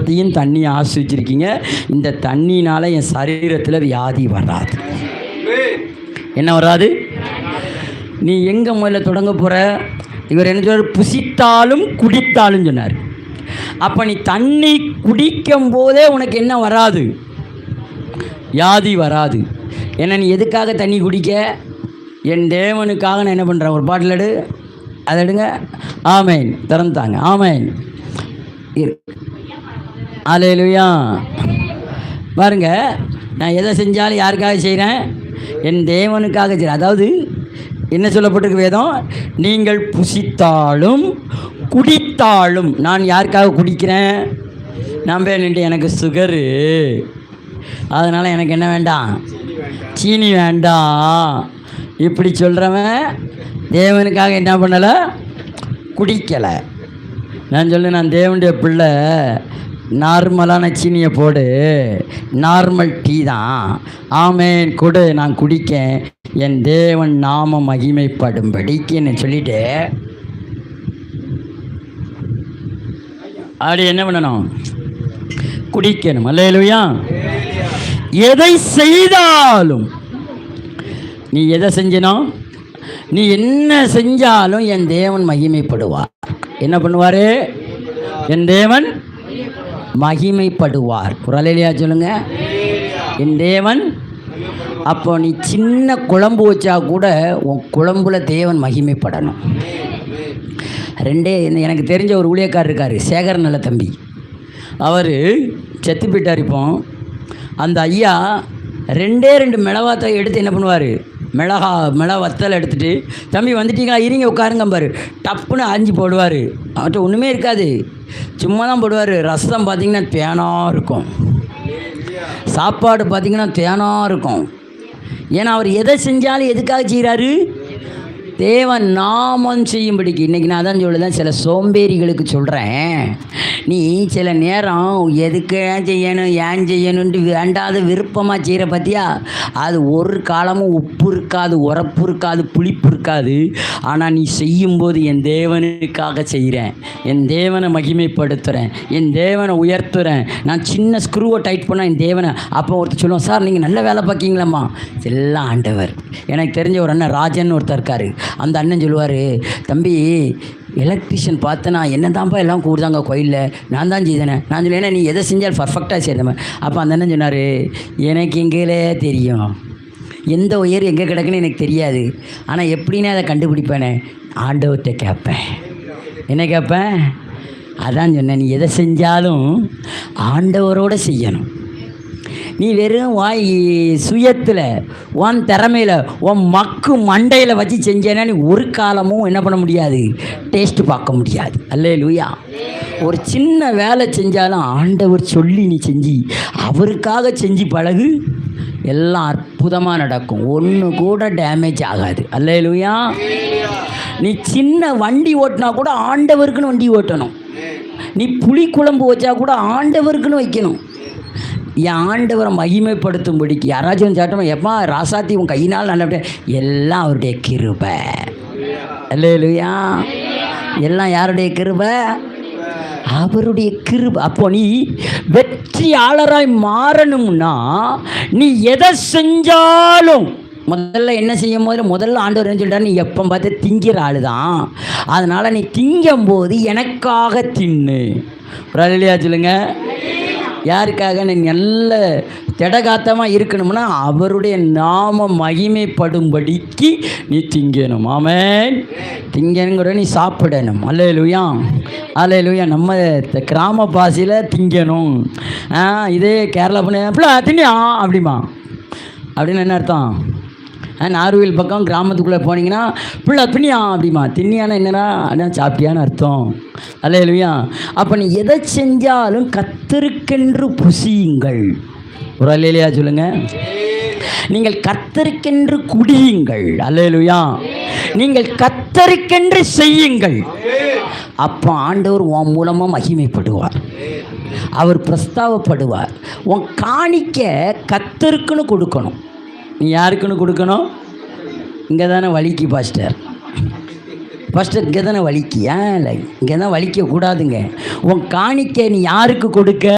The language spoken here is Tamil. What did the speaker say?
அப்பத்தையும் தண்ணி ஆசிரிச்சிருக்கீங்க. இந்த தண்ணினால என் சரீரத்தில் வியாதி வராது. என்ன வராது? நீ எங்கே முதல்ல தொடங்க போகிற இவர் என்ன சொன்னார்? புசித்தாலும் குடித்தாலும் சொன்னார். அப்போ நீ தண்ணி குடிக்கும் போதே உனக்கு என்ன வராது? வியாதி வராது. ஏன்னா நீ எதுக்காக தண்ணி குடிக்க? என் தேவனுக்காக நான் என்ன பண்ணுறேன் ஒரு பாட்டில் எடு. அதை எடுங்க. ஆமேன். திறந்தாங்க. ஆமேன். இரு. அலையிலுயா பாருங்க நான் எதை செஞ்சாலும் யாருக்காக செய்கிறேன் என் தேவனுக்காக செய்கிறேன் அதாவது என்ன சொல்லப்பட்டிருக்கு வேதம்? நீங்கள் புசித்தாலும் குடித்தாலும். நான் யாருக்காக குடிக்கிறேன்? நம்பேன்ட்டு எனக்கு சுகரு. அதனால் எனக்கு என்ன வேண்டாம்? சீனி வேண்டாம். இப்படி சொல்கிறவன் தேவனுக்காக என்ன பண்ணலை? குடிக்கலை. நான் சொல்ல நான் தேவனுடைய பிள்ளை. நார்மலான சீனியை போடு. நார்மல் டீ தான். ஆமேன் கொடு நான் குடிக்கேன். என் தேவன் நாம மகிமைப்படும்படிக்குன்னு சொல்லிட்டு. அப்படி என்ன பண்ணணும்? குடிக்கணும். அல்லையா எதை செய்தாலும். நீ எதை செஞ்சினோ நீ என்ன செஞ்சாலும் என் தேவன் மகிமைப்படுவார். என்ன பண்ணுவார்? என் தேவன் மகிமைப்படுவார். குரலையா சொல்லுங்க. என் தேவன் அப்போ நீ சின்ன குழம்பு வச்சா கூட உன் குழம்புல தேவன் மகிமைப்படணும். ரெண்டே எனக்கு தெரிஞ்ச ஒரு ஊழியக்காரர் இருக்கார் சேகர் நல்ல தம்பி. அவர் செத்து போயிட்டார் இப்போ. அந்த ஐயா ரெண்டே ரெண்டு மிளவாத்தை எடுத்து என்ன பண்ணுவார்? மிளகா மிளகா வத்தல் எடுத்துகிட்டு தம்பி வந்துட்டீங்களா? இருங்க உட்காருங்க பாரு. டப்புன்னு அரிஞ்சு போடுவார். அவர்கிட்ட ஒன்றுமே இருக்காது. சும்மா தான் போடுவார். ரசம் பார்த்தீங்கன்னா தேனாக இருக்கும். சாப்பாடு பார்த்தீங்கன்னா தேனாக இருக்கும். ஏன்னா அவர் எதை செஞ்சாலும் எதுக்காக செய்கிறாரு தேவன் நாமம் செய்யும்படிக்கு இன்றைக்கி நான் தான் சொல்லுதான் சில சோம்பேறிகளுக்கு சொல்கிறேன் நீ சில நேரம் எதுக்கு ஏன் செய்யணும் ஏன் செய்யணுன்ட்டு வேண்டாத விருப்பமாக செய்கிற பார்த்தியா அது ஒரு காலமும் உப்பு இருக்காது உரப்பு இருக்காது புளிப்பு இருக்காது. ஆனால் நீ செய்யும்போது என் தேவனுக்காக செய்கிறேன் என் தேவனை மகிமைப்படுத்துகிறேன் என் தேவனை உயர்த்துறேன். நான் சின்ன ஸ்க்ரூவை டைட் பண்ணால் என் தேவனை அப்போ ஒருத்தர் சொல்லுவோம் சார் நீங்கள் நல்ல வேலை பார்க்கீங்களாம்மா எல்லாம் ஆண்டவர். எனக்கு தெரிஞ்ச ஒரு அண்ணன் ராஜன் ஒருத்தர் இருக்கார். அந்த அண்ணன் சொல்லுவார் தம்பி எலக்ட்ரிஷியன் பார்த்தனா என்ன தான்ப்பா எல்லாம் கூடுதாங்க கோயிலில்? நான் தான் செய்தேனே. நான் சொல்லுவேன் நீ எதை செஞ்சால் பர்ஃபெக்டாக செய்தவன் அப்போ அந்த அண்ணன் சொன்னார் எனக்கு எங்களே தெரியும். எந்த உயர் எங்கே கிடக்குன்னு எனக்கு தெரியாது. ஆனால் எப்படின்னு அதை கண்டுபிடிப்பேனே? ஆண்டவர்கிட்ட கேட்பேன். என்ன கேட்பேன்? அதான் சொன்னேன் நீ எதை செஞ்சாலும் ஆண்டவரோட செய்யணும். நீ வெறும் வாய் சுயத்தில் உன் திறமையில் உன் மக்கு மண்டையில் வச்சு செஞ்சேன்னா நீ ஒரு காலமும் என்ன பண்ண முடியாது? டேஸ்ட்டு பார்க்க முடியாது. அல்லே லூயா ஒரு சின்ன வேலை செஞ்சாலும் ஆண்டவர் சொல்லி நீ செஞ்சு அவருக்காக செஞ்சு பழகு எல்லாம் அற்புதமாக நடக்கும். ஒன்று கூட டேமேஜ் ஆகாது. அல்லே லூயா நீ சின்ன வண்டி ஓட்டினா கூட ஆண்டவருக்குன்னு வண்டி ஓட்டணும். நீ புளி குழம்பு வச்சா கூட ஆண்டவருக்குன்னு வைக்கணும். என் ஆண்டவரை மகிமைப்படுத்தும்படிக்கு யாராச்சும் சாட்டமா எப்பா ராசாத்தி உன் கையினால் நல்லபடியா எல்லாம் அவருடைய கிருபை. இல்லையா எல்லாம் யாருடைய கிருபை? அவருடைய கிருப. அப்போ நீ வெற்றியாளராய் மாறணும்னா நீ எதை செஞ்சாலும் முதல்ல என்ன செய்யும் போது முதல்ல ஆண்டவர் என்ன நீ எப்போ பார்த்து திங்கிற ஆளு தான் அதனால் நீ திங்கும் போது எனக்காக தின்னு. இல்லையா சொல்லுங்க. யாருக்காக? நீ நல்ல திடகாத்தமாக இருக்கணும்னா அவருடைய நாம மகிமைப்படும்படிக்கு நீ திங்கணும். ஆமேன். திங்கணுங்கிற நீ சாப்பிடணும். அல்லையிலுயா அல்லையிலுயா நம்ம கிராம பாசியில் திங்கணும். ஆ இதே கேரளா பண்ண பிள்ளை தின்னியா? அப்படிமா அப்படின்னு என்ன அர்த்தம்? நார்வேல் பக்கம் கிராமத்துக்குள்ளே போனீங்கன்னா பிள்ளை தின்னியா? அப்படிமா திண்ணியானா என்னடா? அதான் சாப்பிட்டியான்னு அர்த்தம். அல்ல இல்லையா? அப்போ நீ எதை செஞ்சாலும் கத்திருக்கென்று புசியுங்கள். ஒரு அல்லையா சொல்லுங்க. நீங்கள் கத்தருக்கென்று குடியுங்கள். அல்லேலுயா நீங்கள் கத்தருக்கென்று செய்யுங்கள். அப்போ ஆண்டவர் உன் மூலமாக மகிமைப்படுவார். அவர் பிரஸ்தாவப்படுவார். உன் காணிக்க கத்தருக்குன்னு கொடுக்கணும். நீ யாருக்குன்னு கொடுக்கணும்? இங்கே தானே வலிக்கு பாஸ்டர். ஃபஸ்ட்டு இங்கே தானே வலிக்கு? ஏன் இல்லை இங்கே தான் வலிக்கக்கூடாதுங்க. உன் காணிக்கை நீ யாருக்கு கொடுக்க?